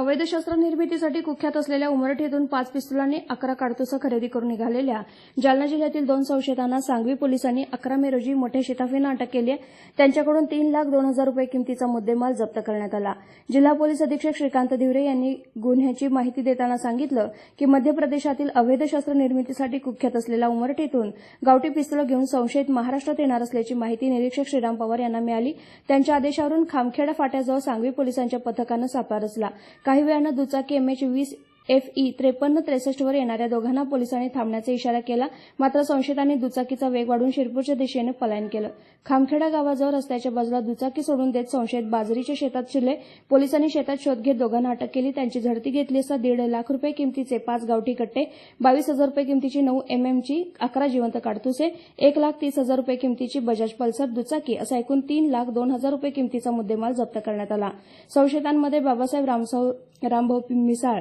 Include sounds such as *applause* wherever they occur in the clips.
अवैध शस्त्र निर्मितीसाठी कुख्यात असलेल्या उमरठेतून पाच पिस्तुलांनी अकरा काडतुसं खरेदी करून निघालेल्या जालना जिल्ह्यातील दोन संशयितांना सांगवी पोलिसांनी अकरा मे रोजी मोठ्या शिताफीनं अटक केली आहे. त्यांच्याकडून तीन लाख दोन हजार रुपये किमतीचा मुद्देमाल जप्त करण्यात आला. जिल्हा पोलीस अधीक्षक श्रीकांत धिवरे यांनी गुन्ह्याची माहिती देताना सांगितलं की मध्य प्रदेशातील अवैध शस्त्र निर्मितीसाठी कुख्यात असलेल्या उमरठीतून गावठी पिस्तुलं घेऊन संशयित महाराष्ट्रात येणार असल्याची माहिती निरीक्षक श्रीराम पवार यांना मिळाली. त्यांच्या आदेशावरून खामखेडा फाट्याजवळ सांगवी पोलिसांच्या पथकानं सापळा रचला. काही वेळानं दुचाकी एम एच वीस एफ ई त्रेपन्न त्रेसष्टवर येणाऱ्या दोघांना पोलिसांनी थांबण्याचा इशारा केला. मात्र संशयितांनी दुचाकीचा वेग वाढून शिरपूरच्या दिशेने पलायन केलं. खामखेडा गावाजवळ रस्त्याच्या बाजूला दुचाकी सोडून देत संशयित बाजरीच्या शेतात शिरले. पोलिसांनी शेतात शोध घेत दोघांना अटक केली. त्यांची झडती घेतली असता दीड लाख रुपये किमतीचे पाच गावठी कट्टे बावीस हजार रुपये किमतीची नऊ एमएमची अकरा जिवंत काडतुसे एक लाख तीस हजार रुपये किमतीची बजाज पल्सर दुचाकी असा एकूण तीन लाख दोन हजार रुपये किमतीचा मुद्देमाल जप्त करण्यात आला. संशयितांमध्ये बाबासाहेब रामसाव रामभाऊ मिसाळ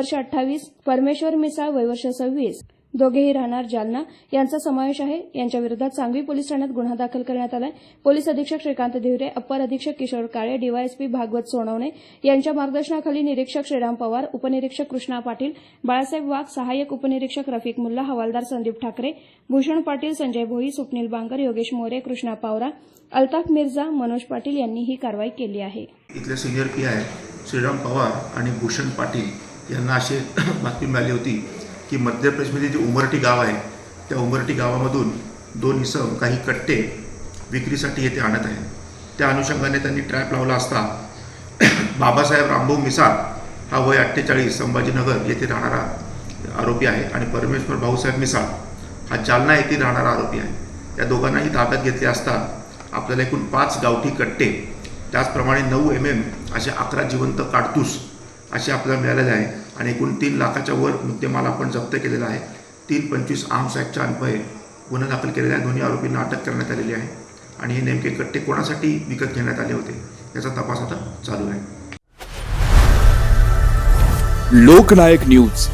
वयवर्ष अठ्ठावीस परमेश्वर मिसाळ वयवर्ष सव्वीस. दोघेही राहणार जालना. यांचा समावेश आहे. यांच्या विरोधात सांगवी पोलीस ठाण्यात गुन्हा दाखल करण्यात आलाय. पोलीस अधीक्षक श्रीकांत धिवरे अप्पर अधीक्षक किशोर काळे डीवायएसपी भागवत सोनवणे यांच्या मार्गदर्शनाखाली निरीक्षक श्रीराम पवार उपनिरीक्षक कृष्णा पाटील बाळासाहेब वाघ सहाय्यक उपनिरीक्षक रफिक मुल्ला हवालदार संदीप ठाकरे भूषण पाटील संजय भोई सुपनील बांगर योगेश मोरे कृष्णा पावरा अल्ताफ मिर्झा मनोज पाटील यांनी ही कारवाई केली आहे. इथले senior P I Shriram Pawar आणि भूषण पाटील यांना अशी *coughs* बातमी मिळाली होती की मध्य प्रदेशमध्ये जे उमरटी गाव आहे त्या उमरटी गावामधून दोन इसम काही कट्टे विक्रीसाठी येथे आणत आहेत. त्या अनुषंगाने त्यांनी ट्रॅप लावला असता *coughs* बाबासाहेब रामभाऊ मिसाळ हा वय अठ्ठेचाळीस संभाजीनगर येथे राहणारा आरोपी आहे आणि परमेश्वर भाऊसाहेब मिसाळ हा जालना येथे राहणारा आरोपी आहे. या दोघांनाही ताब्यात घेतले असता आपल्याला एकूण पाच गावठी कट्टे त्याचप्रमाणे नऊ एम एम असे अकरा जिवंत काडतूस असे आपल्याला मिळालेले आहे. आणि एकूण तीन लाखाच्या वर मुद्देमाल आपण जप्त केलेला आहे. तीन पंचवीस आर्म्स ॲक्टच्या अन्वये गुन्हा दाखल केलेल्या आहे दोन्ही आरोपींना अटक करण्यात आलेली आहे. आणि हे नेमके कट्टे कोणासाठी विकत घेण्यात आले होते याचा तपास आता चालू आहे. लोकनायक न्यूज.